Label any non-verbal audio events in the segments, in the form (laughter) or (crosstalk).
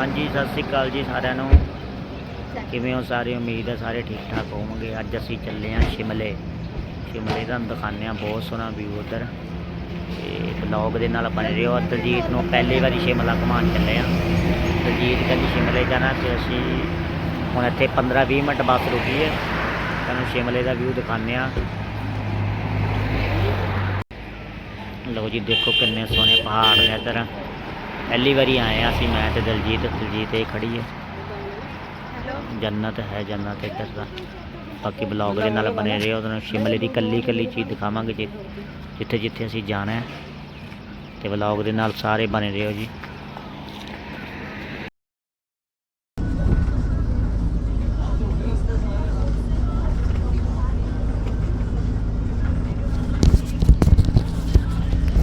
ਹਾਂਜੀ, ਸਤਿ ਸ੍ਰੀ ਅਕਾਲ ਜੀ ਸਾਰਿਆਂ ਨੂੰ। ਕਿਵੇਂ ਹੋ ਸਾਰੇ? ਉਮੀਦ ਹੈ ਸਾਰੇ ਠੀਕ ਠਾਕ ਹੋਵੋਗੇ। ਅੱਜ ਅਸੀਂ ਚੱਲੇ ਹਾਂ ਸ਼ਿਮਲੇ। ਸ਼ਿਮਲੇ ਦਾ ਦਿਖਾਉਂਦੇ ਹਾਂ ਬਹੁਤ ਸੋਹਣਾ ਵਿਊ ਉਧਰ। ਤੇ ਬਲੌਗ ਦੇ ਨਾਲ ਬਣੇ ਹੋ। ਦਲਜੀਤ ਨੂੰ ਪਹਿਲੀ ਵਾਰੀ ਸ਼ਿਮਲਾ ਘੁਮਾਉਣ ਚੱਲੇ ਹਾਂ। ਦਲਜੀਤ ਕਹਿੰਦੀ ਸ਼ਿਮਲੇ ਜਾਣਾ ਤੇ ਅਸੀਂ ਹੁਣ ਇੱਥੇ 15-20 ਮਿੰਟ ਬੱਸ ਰੁਕੀ ਹੈ। ਤੁਹਾਨੂੰ ਸ਼ਿਮਲੇ ਦਾ ਵਿਊ ਦਿਖਾਉਂਦੇ ਹਾਂ। ਲਓ ਜੀ, ਦੇਖੋ ਕਿੰਨੇ ਸੋਹਣੇ ਪਹਾੜ ਨੇ ਇੱਧਰ। पहली बार आए हैं असं मैं तो दलजीत दलजीत ये खड़ी है। जन्नत है जन्नत इधर का बाकी ब्लॉग के नाल बने रहे हो शिमले की कली कली चीज़ दिखावे जि जिथे जिथे असी जाना है। तो ब्लॉग के नाल सारे बने रहे हो जी।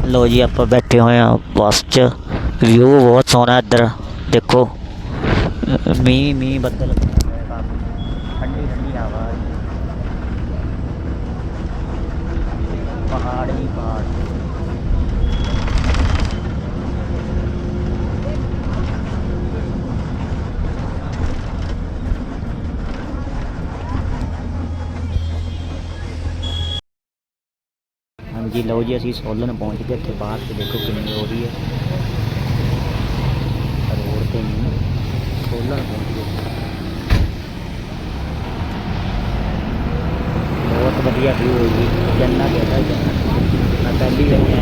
लो जी आप बैठे हुए बस च। ਬਹੁਤ ਸੋਹਣਾ ਇੱਧਰ ਦੇਖੋ ਅ, ਮੀਂਹ ਮੀਂਹ ਬੱਦਲ ਠੰਡੀ ਠੰਡੀ ਹਵਾ ਆ ਰਹੀ ਹੈ। ਪਹਾੜ ਹੀ ਪਹਾੜ ਹਾਂਜੀ ਲਓ ਜੀ ਅਸੀਂ ਸੋਲਨ ਪਹੁੰਚ ਗਏ ਇੱਥੇ ਬਾਹਰ ਤੇ ਦੇਖੋ ਕਿੰਨੀ ਹੋ ਰਹੀ ਹੈ बहुत बढ़िया व्यू होगी है मैं पहली गई है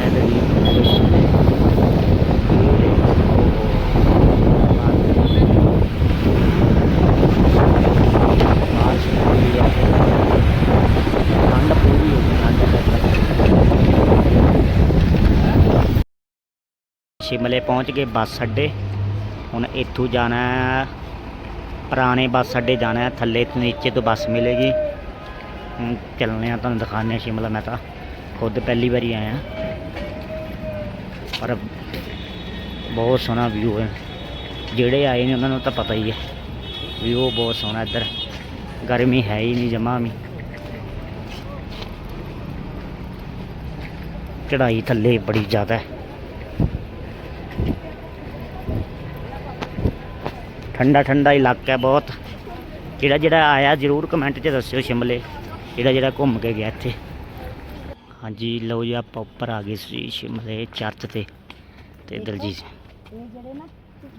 शिमले पहुँच गए बस अड्डे। ਹੁਣ ਇੱਥੋਂ ਜਾਣਾ ਪੁਰਾਣੇ ਬੱਸ ਅੱਡੇ ਜਾਣਾ ਥੱਲੇ ਨੀਚੇ ਤੋਂ ਬੱਸ ਮਿਲੇਗੀ। ਹੁਣ ਚੱਲਨੇ ਆ ਤੁਹਾਨੂੰ ਦਿਖਾਉਂਦੇ ਹਾਂ ਸ਼ਿਮਲਾ ਮੈਂ ਤਾਂ। ਖੁਦ ਪਹਿਲੀ ਵਾਰੀ ਆਇਆ। ਪਰ ਬਹੁਤ ਸੋਹਣਾ ਵਿਊ ਹੈ। ਜਿਹੜੇ ਆਏ ਨੇ ਉਹਨਾਂ ਨੂੰ ਤਾਂ ਪਤਾ ਹੀ ਹੈ। ਵਿਊ ਬਹੁਤ ਸੋਹਣਾ ਇੱਧਰ। ਗਰਮੀ ਹੈ ਹੀ ਨਹੀਂ, ਜਮਾ ਵੀ। ਚੜਾਈ ਥੱਲੇ ਬੜੀ ਜ਼ਿਆਦਾ ਹੈ। ਠੰਡਾ ਠੰਡਾ ਇਲਾਕਾ ਹੈ ਬਹੁਤ। ਜਿਹੜਾ ਜਿਹੜਾ ਆਇਆ ਜਰੂਰ ਕਮੈਂਟ 'ਚ ਦੱਸਿਓ ਸ਼ਿਮਲੇ। ਜਿਹੜਾ ਜਿਹੜਾ ਘੁੰਮ ਕੇ ਗਿਆ ਇੱਥੇ। ਹਾਂਜੀ ਲਓ ਜੀ ਆਪਾਂ ਉੱਪਰ ਆ ਗਏ ਸੀ ਸ਼ਿਮਲੇ ਚਰਚ ਤੇ ਤੇ ਦਲਜੀਤ ਇਹ ਜਿਹੜੇ ਨਾ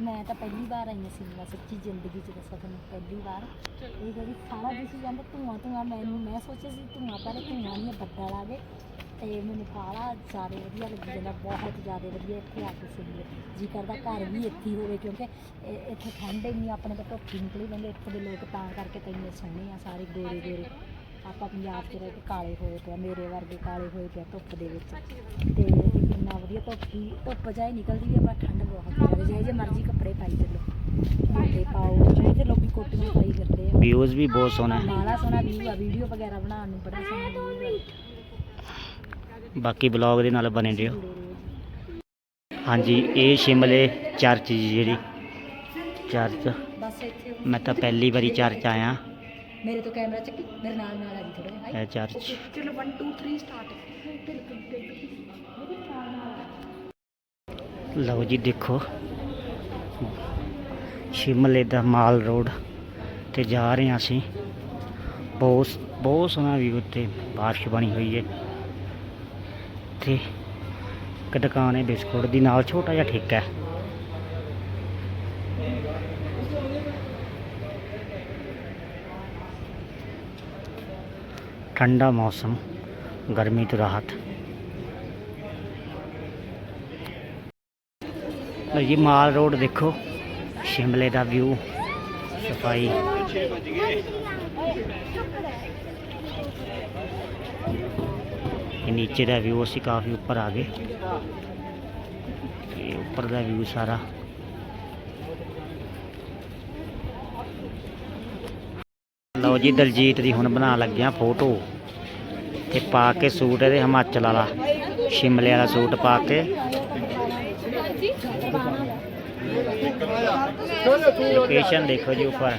ਮੈਂ ਤਾਂ ਪਹਿਲੀ ਵਾਰ ਆਈ ਹਾਂ ਸਿਮਲਾ ਸੱਚੀ ਜ਼ਿੰਦਗੀ 'ਚ ਦੱਸਾਂ ਤੁਹਾਨੂੰ ਪਹਿਲੀ ਵਾਰ। ਇਹ ਜਿਹੜੀ ਸਾਰਾ ਦਿਸ ਜਾਂਦਾ ਧੂਆਂ ਧੂਆਂ ਮੈਨੂੰ ਮੈਂ ਸੋਚਿਆ ਸੀ ਧੂਆਂ ਪਰ ਧੂਆਂ ਨਹੀਂ ਬੱਦਲ ਆ ਗਏ। ਤੇ ਮੈਨੂੰ ਬਾਹਲਾ ਜ਼ਿਆਦਾ ਵਧੀਆ ਲੱਗੀ ਜਾਂਦਾ ਬਹੁਤ ਜ਼ਿਆਦਾ ਵਧੀਆ ਇੱਥੇ ਆ ਕੇ ਸਿਮਲੇ ਜੀ ਕਰਦਾ ਘਰ ਵੀ ਇੱਥੇ ਹੀ ਹੋਵੇ ਕਿਉਂਕਿ ਇੱਥੇ ਠੰਡ ਇੰਨੀ ਆਪਣੇ ਤਾਂ ਧੁੱਪ ਨਿਕਲੀ ਜਾਂਦੇ ਇੱਥੇ ਦੇ ਲੋਕ ਤਾਂ ਕਰਕੇ ਤਾਂ ਇੰਨੇ ਸੋਹਣੇ ਆ ਸਾਰੇ ਗੋਰੇ ਗੋਰੇ ਆਪਾਂ ਪੰਜਾਬ 'ਚ ਰਹਿ ਕੇ ਕਾਲੇ ਹੋਏ ਪਏ ਆ, ਮੇਰੇ ਵਰਗੇ ਕਾਲੇ ਹੋਏ ਪਏ ਆ ਧੁੱਪ ਦੇ ਵਿੱਚ। ਤੇ ਇਹ ਕਿੰਨਾ ਵਧੀਆ ਧੁੱਪ ਧੁੱਪ ਜਾਏ ਨਿਕਲਦੀ ਹੈ ਪਰ ਠੰਡ ਬਹੁਤ ਜ਼ਿਆਦਾ ਜਾਏ ਜੇ ਮਰਜ਼ੀ ਕੱਪੜੇ ਪਾਈ ਚੱਲੋ। ਮੋਟੇ ਪਾਓ ਚਾਹੇ ਤੇ ਲੋਕੀ ਕੋਟੀਆਂ ਪਾਈ ਫਿਰਦੇ ਆ। ਵਿਊਜ਼ ਵੀ ਬਹੁਤ ਸੋਹਣਾ। ਹੈ ਬਾਲਾ ਸੋਹਣਾ ਵੀਊ ਆ ਵੀਡੀਓ ਵਗੈਰਾ ਬਣਾਉਣ ਨੂੰ ਬੜਾ ਸੋਹਣਾ ਵੀਊ ਬਾਕੀ ਬਲੌਗ ਦੇ ਨਾਲ ਬਣੇ ਰਹੋ। ਹਾਂਜੀ ਇਹ ਸ਼ਿਮਲੇ ਚਰਚ ਜੀ ਜਿਹੜੀ। ਚਰਚ। ਮੈਂ ਤਾਂ ਪਹਿਲੀ ਵਾਰੀ ਚਰਚ ਆਇਆ। ਮੇਰੇ ਤੋਂ ਕੈਮਰਾ ਚੱਕੀ ਮੇਰੇ ਨਾਲ ਨਾਲ ਆ ਜੀ ਥੋੜਾ ਜਿਹਾ ਇਹ ਚਰਚ। ਚਲੋ 1 2 3 ਸਟਾਰਟ ਲਓ ਜੀ ਦੇਖੋ। ਸ਼ਿਮਲੇ ਦਾ ਮਾਲ ਰੋਡ ਤੇ ਜਾ ਰਹੇ ਹਾਂ ਅਸੀਂ। ਬਹੁਤ ਬਹੁਤ ਸੋਹਣਾ ਵੀ ਉੱਤੇ ਬਾਰਿਸ਼ ਬਣੀ ਹੋਈ ਹੈ। ਤੇ ਇੱਕ ਦੁਕਾਨ ਹੈ ਬਿਸਕੁਟ ਦੀ, ਨਾਲ ਛੋਟਾ ਜਿਹਾ ਠੇਕਾ ਹੈ। ਠੰਡਾ ਮੌਸਮ, ਗਰਮੀ ਤੋਂ ਰਾਹਤ। ਲਓ ਜੀ, ਮਾਲ ਰੋਡ ਦੇਖੋ, ਸ਼ਿਮਲੇ ਦਾ ਵਿਊ, ਸਫ਼ਾਈ। ਇਹ ਨੀਚੇ ਦਾ ਵਿਊ ਅਸੀਂ ਕਾਫੀ ਉੱਪਰ ਆ ਗਏ। ਇਹ ਉੱਪਰ ਦਾ ਵਿਊ ਸਾਰਾ। ਲਓ ਜੀ, ਦਲਜੀਤ ਦੀ ਹੁਣ ਬਣਾ ਲੱਗਿਆ ਫੋਟੋ ਤੇ ਪਾ ਕੇ ਸੂਟ ਇਹਦੇ ਹਿਮਾਚਲ ਵਾਲਾ, ਸ਼ਿਮਲੇ ਵਾਲਾ ਸੂਟ ਪਾ ਕੇ। ਲੋਕੇਸ਼ਨ ਦੇਖੋ ਜੀ ਉੱਪਰ।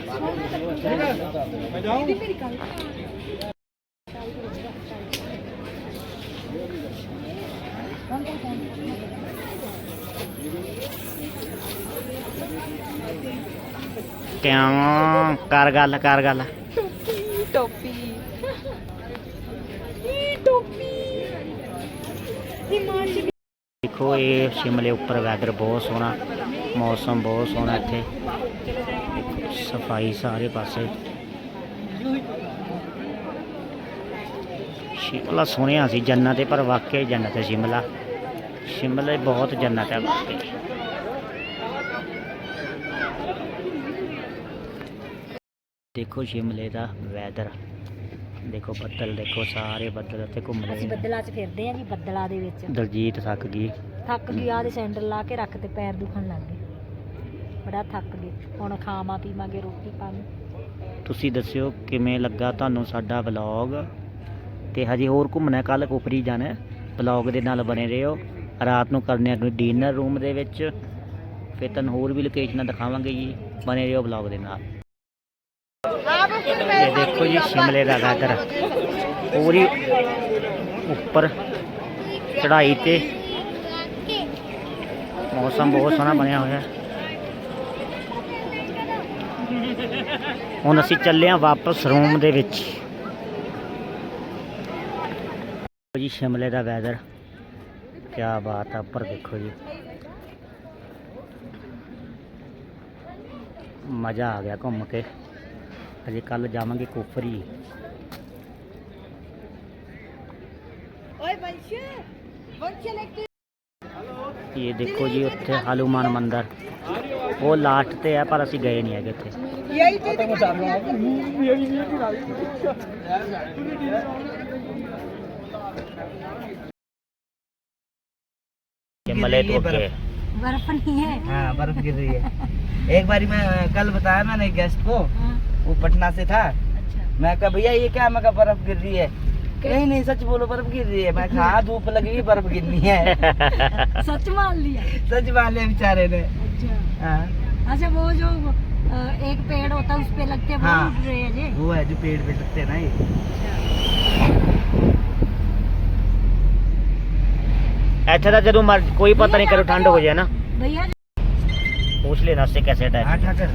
ਕਿਉਂ? ਕਰ ਗੱਲ ਕਰ ਗੱਲ। ਟੋਪੀ। ਟੋਪੀ। ਹਿਮਾਚਲ ਦੇਖੋ ਇਹ ਸ਼ਿਮਲੇ ਉੱਪਰ ਵੈਦਰ ਬਹੁਤ ਸੋਹਣਾ ਮੌਸਮ ਬਹੁਤ ਸੋਹਣਾ ਇੱਥੇ। ਸਫ਼ਾਈ ਸਾਰੇ ਪਾਸੇ। ਸ਼ਿਮਲਾ ਸੁਣਿਆ ਸੀ ਜੰਨਤ ਹੈ ਪਰ ਵਾਕਿਆ ਜੰਨਤ ਹੈ ਸ਼ਿਮਲਾ। ਸ਼ਿਮਲਾ ਬਹੁਤ ਜੰਨਤ ਹੈ ਵਾਕਿਆ। ਦੇਖੋ ਸ਼ਿਮਲੇ ਦਾ ਵੈਦਰ ਦੇਖੋ ਬੱਦਲ ਦੇਖੋ ਸਾਰੇ ਬੱਦਲ ਉੱਤੇ ਘੁੰਮ ਰਹੇ ਅਸੀਂ ਨੇ। ਬੱਦਲਾਂ 'ਚ ਫਿਰਦੇ ਆਂ ਜੀ ਬੱਦਲਾਂ ਦੇ ਵਿੱਚ। ਦਲਜੀਤ ਥੱਕ ਗਈ। ਥੱਕ ਗਈ ਆ ਦੇ ਸੈਂਡਲ ਲਾ ਕੇ ਰੱਖ ਤੇ ਪੈਰ ਦੁਖਣ ਲੱਗ ਗਏ। ਬੜਾ ਥੱਕ ਗਏ। ਹੁਣ ਖਾਵਾਂ ਪੀਵਾਂਗੇ ਰੋਟੀ ਪਾਣੀ। ਤੁਸੀਂ ਦੱਸਿਓ ਕਿਵੇਂ ਲੱਗਾ ਤੁਹਾਨੂੰ ਸਾਡਾ ਵਲੌਗ ਤੇ ਹਜੇ ਹੋਰ ਘੁੰਮਣਾ ਕੱਲ ਕੋਪਰੀ ਜਾਣਾ। ਵਲੌਗ ਦੇ ਨਾਲ ਬਣੇ ਰਹੋ। ਰਾਤ ਨੂੰ ਕਰਨੇ ਆ ਡਿਨਰ ਰੂਮ ਦੇ ਵਿੱਚ। ਫਿਰ ਤੁਹਾਨੂੰ ਹੋਰ ਵੀ ਲੋਕੇਸ਼ਨਾਂ ਦਿਖਾਵਾਂਗੇ ਜੀ। ਬਣੇ ਰਹੋ ਵਲੌਗ ਦੇ ਨਾਲ। ਇਹ ਦੇਖੋ ਜੀ, ਸ਼ਿਮਲੇ ਦਾ ਵੈਦਰ ਪੂਰੀ ਉੱਪਰ ਚੜ੍ਹਾਈ ਤੇ ਮੌਸਮ ਬਹੁਤ ਸੋਹਣਾ ਬਣਿਆ ਹੋਇਆ। ਹੁਣ ਅਸੀਂ ਚੱਲੇ ਹਾਂ ਵਾਪਸ ਰੂਮ ਦੇ ਵਿੱਚ। ਦੇਖੋ ਜੀ, ਸ਼ਿਮਲੇ ਦਾ ਵੈਦਰ ਕੀ ਬਾਤ ਆ, ਉੱਪਰ ਦੇਖੋ ਜੀ। ਮਜ਼ਾ ਆ ਗਿਆ ਘੁੰਮ ਕੇ। ਅਜੇ ਕੱਲ ਜਾਵਾਂਗੇ ਕੁਫਰੀ ਓਏ ਬੰਸ਼ ਬੰਸ਼ ਲੈ ਕੇ ਇਹ ਦੇਖੋ ਜੀ ਉੱਥੇ ਹਨੂਮਾਨ ਮੰਦਿਰ ਉਹ ਲਾਸਟ ਤੇ ਹੈ ਪਰ ਅਸੀਂ ਗਏ ਨਹੀਂ ਹੈਗੇ ਉੱਥੇ ਯਹੀ ਚੀਜ਼ ਸ਼ਿਮਲੇ ਤੋਂ ਅੱਗੇ बर्फ नहीं है हाँ बर्फ गिर रही है एक बारी मैं कल बताया मैंने गेस्ट को हाँ, वो पटना से था। अच्छा। मैं कहा भैया ये क्या मैं कहा बर्फ़ गिर रही है? नहीं नहीं सच बोलो बर्फ़ गिर रही है। मैं कहा हाँ, धूप लगी रही बर्फ़ गिरनी है। (laughs) सच मान लिया? सच मान लिया बेचारे ने। अच्छा। हाँ। अच्छा वो जो एक पेड़ होता है उस पे लगते हैं हाँ, वो है जो पेड़ पे लगते हैं ना ये। अच्छा। था ज़रूर मर कोई पता नहीं करो ठंड हो जाए ना। भैया पूछ लेना उससे कैसे टाइम हाँ ठाकर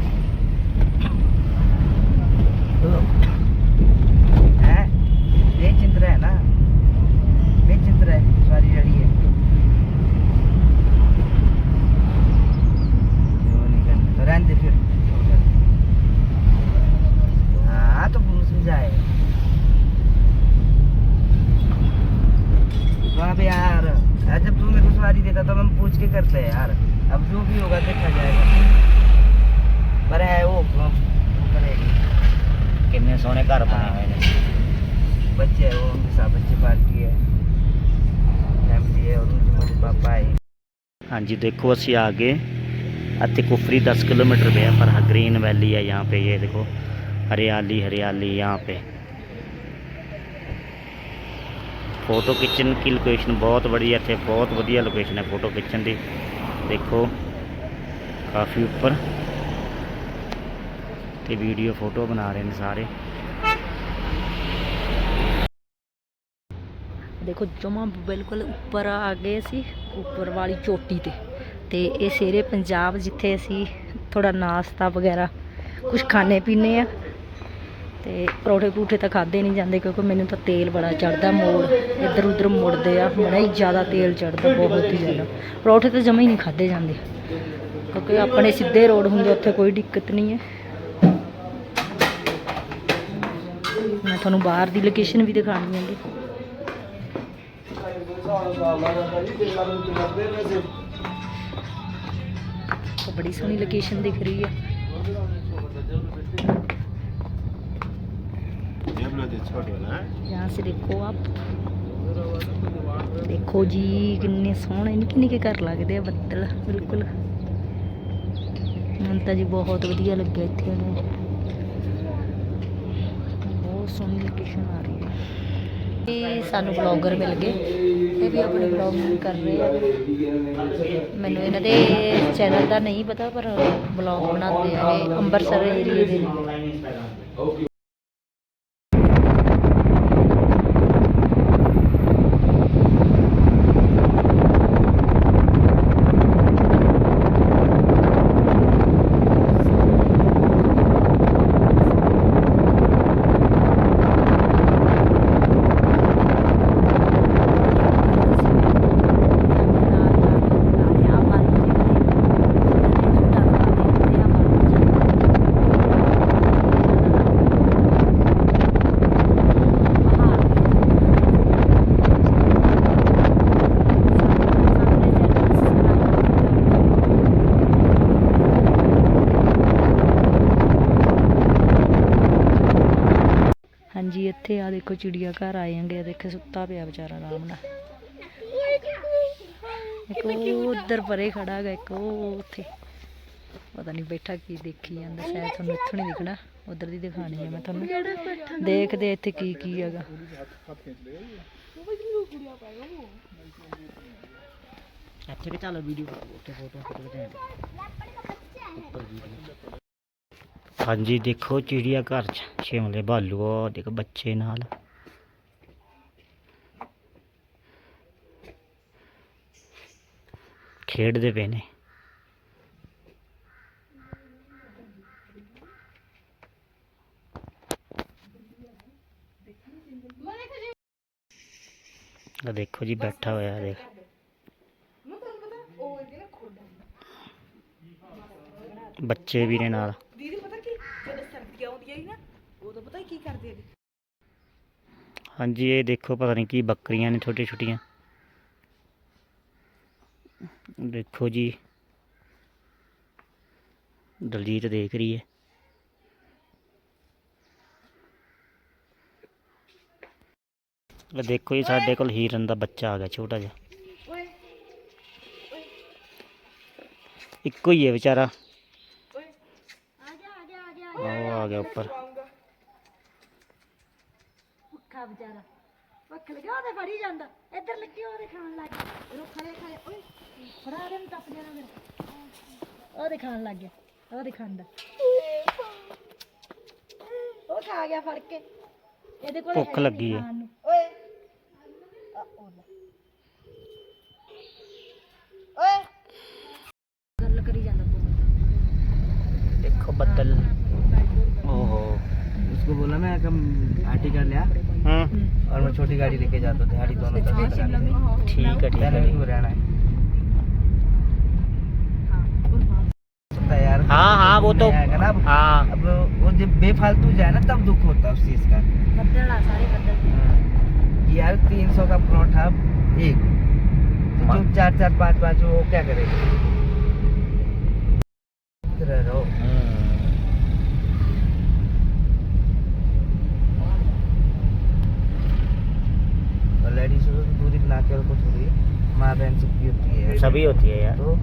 करते हैं यार। अब जो भी होगा देखा जाएगा। पर है वो वो करेगी। किन्ने सोने घर बने हुए हैं बच्चे वो उनके साथ बच्चे पार्टी है फैमिली है और उनके मम्मी पापा है हाँ जी देखो असी आ गए अति कुफरी दस किलोमीटर पे है पर ग्रीन वैली है यहाँ पे ये देखो हरियाली हरियाली यहाँ पे फ़ोटो किचन की लोकेशन बहुत बढ़िया इतने बहुत बढ़िया लोकेशन है फ़ोटो किचन की देखो काफ़ी ऊपर ਤੇ ਵੀਡੀਓ ਫੋਟੋ ਬਣਾ ਰਹੇ ਨੇ ਸਾਰੇ। ਦੇਖੋ, ਜਮਾ ਬਿਲਕੁਲ ਉੱਪਰ ਆ ਗਏ ਸੀ, ਉੱਪਰ ਵਾਲੀ ਚੋਟੀ ਤੇ। ਤੇ ਇਹ ਸ਼ੇਰੇ ਪੰਜਾਬ ਜਿੱਥੇ ਅਸੀਂ ਥੋੜਾ ਨਾਸ਼ਤਾ ਵਗੈਰਾ ਕੁਝ ਖਾਣੇ ਪੀਣੇ ਆ। ਤੇ ਪਰੌਠੇ ਪਰੂਠੇ ਤਾਂ ਖਾਦੇ ਨਹੀਂ ਜਾਂਦੇ ਕਿਉਂਕਿ ਮੈਨੂੰ ਤਾਂ ਤੇਲ ਬੜਾ ਚੜਦਾ ਮੋੜ। ਇੱਧਰ ਉੱਧਰ ਮੁੜਦੇ ਆ, ਬੜਾ ਹੀ ਜ਼ਿਆਦਾ ਤੇਲ ਚੜਦਾ ਬਹੁਤ ਹੀ ਜ਼ਿਆਦਾ। ਪਰੌਠੇ ਤਾਂ ਜਮਾ ਹੀ ਨਹੀਂ ਖਾਦੇ ਜਾਂਦੇ। ਕਿਉਂਕਿ ਆਪਣੇ ਸਿੱਧੇ ਰੋਡ ਹੁੰਦੇ, ਉੱਥੇ ਕੋਈ ਦਿੱਕਤ ਨਹੀਂ ਹੈ। ਮੈਂ ਤੁਹਾਨੂੰ ਬਾਹਰ ਦੀ ਲੋਕੇਸ਼ਨ ਵੀ ਦਿਖਾਣੀ ਹੈਗੀ तो बड़ी सोहनी लोकेशन दिख रही है यहाँ से देखो आप ਦੇਖੋ ਜੀ ਕਿੰਨੇ ਸੋਹਣੇ ਨਿੱਕੇ ਨਿੱਕੇ ਘਰ ਲੱਗਦੇ ਆ ਬੱਦਲ ਬਿਲਕੁਲ ਮੈਨੂੰ ਤਾਂ ਜੀ ਬਹੁਤ ਵਧੀਆ ਲੱਗਿਆ ਇੱਥੇ ਨੂੰ ਬਹੁਤ ਸੋਹਣੀ ਲੋਕੇਸ਼ਨ ਆ ਰਹੀ ਹੈ। ਇਹ ਸਾਨੂੰ ਬਲੌਗਰ ਮਿਲ ਗਏ। ਇਹ ਵੀ ਆਪਣੇ ਬਲੌਗਿੰਗ ਕਰ ਰਹੇ ਆ। ਮੈਨੂੰ ਇਹਨਾਂ ਦੇ ਚੈਨਲ ਦਾ ਨਹੀਂ ਪਤਾ, ਪਰ ਬਲੌਗ ਬਣਾਉਂਦੇ ਆ ਇਹ ਅੰਮ੍ਰਿਤਸਰ ਏਰੀਏ ਦੇ। ਦੇਖੋ ਚਿੜੀਆ ਘਰ ਆਏ ਆਂਗੇ ਆ ਦੇਖੋ ਸੁੱਤਾ ਪਿਆ ਵਿਚਾਰਾ ਆਰਾਮ ਨਾਲ ਇੱਕ ਉਹ ਉੱਧਰ ਪਰੇ ਖੜਾ ਹੈਗਾ ਇੱਕ ਉਹ ਉੱਥੇ ਪਤਾ ਨਹੀਂ ਬੈਠਾ ਕੀ ਦੇਖੀ ਜਾਂਦਾ ਸ਼ਾਇਦ ਤੁਹਾਨੂੰ ਇੱਥੋਂ ਨਹੀਂ ਦਿਖਣਾ ਉਧਰ ਦੀ ਦਿਖਾਣੀ ਹੈ ਮੈਂ ਤੁਹਾਨੂੰ ਦੇਖਦੇ ਇੱਥੇ ਕੀ ਕੀ ਹੈਗਾ ਇੱਥੇ ਕਿ ਚੱਲ ਵੀਡੀਓ ਉੱਤੇ ਫੋਟੋ ਫੋਟੋ ਖਿਚਾਉਂਦੇ ਹਾਂਜੀ, ਦੇਖੋ ਚਿੜੀਆ ਘਰ ਚ, ਸ਼ਿਮਲੇ ਭਾਲੂ ਉਹ ਦੇਖੋ ਬੱਚੇ ਨਾਲ। ਖੇਡਦੇ ਪਏ ਨੇ। ਆ ਦੇਖੋ ਜੀ, ਬੈਠਾ ਹੋਇਆ ਦੇਖ। ਬੱਚੇ ਵੀ ਨੇ ਨਾਲ। ਕੀ ਕਰਦੇ ਆ ਹਾਂਜੀ ਇਹ ਦੇਖੋ ਪਤਾ ਨਹੀਂ ਕੀ ਬੱਕਰੀਆਂ ਨੇ ਛੋਟੀਆਂ ਛੋਟੀਆਂ ਦੇਖੋ ਜੀ ਦਲਜੀਤ ਦੇਖ ਰਹੀ ਹੈ ਇਹ ਦੇਖੋ ਜੀ ਸਾਡੇ ਕੋਲ ਹੀਰਨ ਦਾ ਬੱਚਾ ਆ ਗਿਆ ਛੋਟਾ ਜਿਹਾ ਇੱਕੋ ਹੀ ਹੈ ਵਿਚਾਰਾ ਉਹ ਆ ਗਿਆ ਉੱਪਰ ਭੁੱਖਾ ਵਿਚਾਰਾ ਭੁੱਖ ਲਗਾ ਉਹਦੇ ਫੜੀ ਜਾਂਦਾ ਇੱਧਰ ਲੱਗੀ ਉਹਦੇ ਖਾਣ ਲੱਗ ਗਿਆ ਰੋ ਖਾਏ ਖਾਏ ਓਏ ਫੜਾ ਦੇ ਨੂੰ ਟੱਪ ਜਾਣਾ ਫਿਰ ਉਹਦੇ ਖਾਣ ਲੱਗ ਗਿਆ ਉਹਦੇ ਖਾਂਦਾ ਉਹ ਖਾ ਗਿਆ ਫੜ ਕੇ ਇਹਦੇ ਕੋਲ ਭੁੱਖ ਲੱਗੀ ਹੈ। ਓਏ ਓਏ ਗੱਲ ਕਰੀ ਜਾਂਦਾ ਤੂੰ ਦੇਖੋ ਬੱਦਲ उसको बोला मैं कम आटी कर लिया हाँ। और मैं छोटी गाड़ी लेके जाता था गाड़ी दोनों तरफ़ ठीक है ठीक है। रहना है। हाँ हाँ, हाँ, हाँ वो तो हाँ अब। वो जब बेफालतू जाए ना तब दुख होता है उस चीज़ का। यार तीन सौ का प्लॉट परोठा एक। तो जो चार चार पाँच पाँच वो क्या करेगा? रहो लेडीज को तो दूरी बना के रखो थोड़ी माँ बहन सबकी होती है सभी होती है यार तो